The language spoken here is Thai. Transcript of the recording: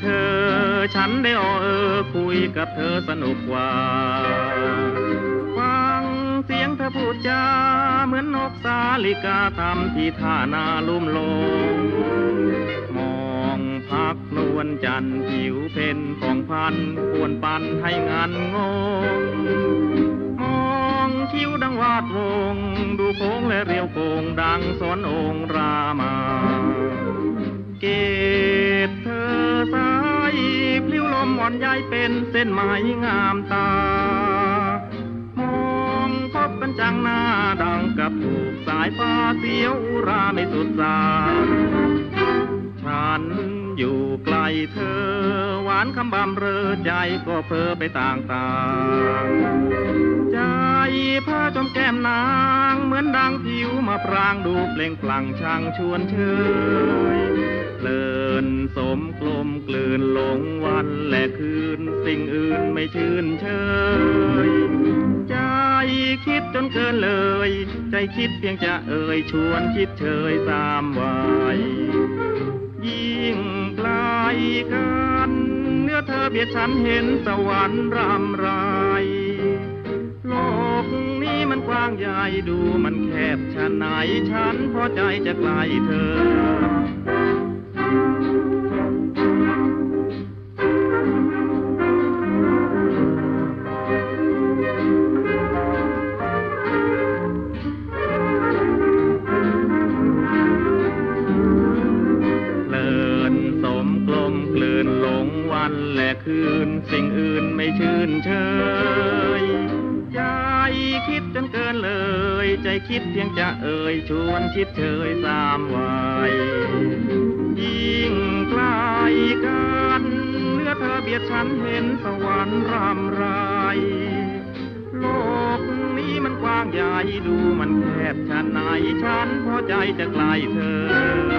เธอ ฉันได้ออเออคุยกับเธอสนุกกว่า ฟังเสียงเธอพูดจาเหมือนนกสาลิกาทำที่ท่านาลุ่มลง มองพักนวลจันทร์ผิวเพนของพันควรปันให้งานงงมองคิ้วดังวาดวง ดูโค้งและเรียวโค้งดังสอนอง อ่อนใยเป็นเส้นไหมงามตา มองพบกันจังหน้าดังกับถูกสายฟ้าเสียวราไม่สุดสายฉันอยู่ไกลเธอ หวานคำบำเรอใจก็เพอไปต่างๆ ใจพาจมแก้มนาง เหมือนดังผิวมาพรางดูเปล่งปลั่งช่างชวนเชย ชื่นเชยใจคิดจนเกินเลย ใจคิดเพียงจะเอ่ยชวนคิดเชยตามวัยยิ่งไกลกันเนื้อเธอเบียดฉันเห็นสวรรค์รำไรโลกนี้มันกว้างใหญ่ดูมันแคบชะไหนฉันพอใจจะไกลเธอ และคืนสิ่งอื่นไม่ชื่นเชยใจคิดจนเกินเลย ใจคิดเพียงจะเอ่ยชวนคิดเชยสามวัยยิ่งไกลกันเนื้อเธอเบียดฉันเห็นสวรรค์รำไรโลกนี้มันกว้างใหญ่ดูมันแคบชะไหนฉันพอใจจะไกลเธอ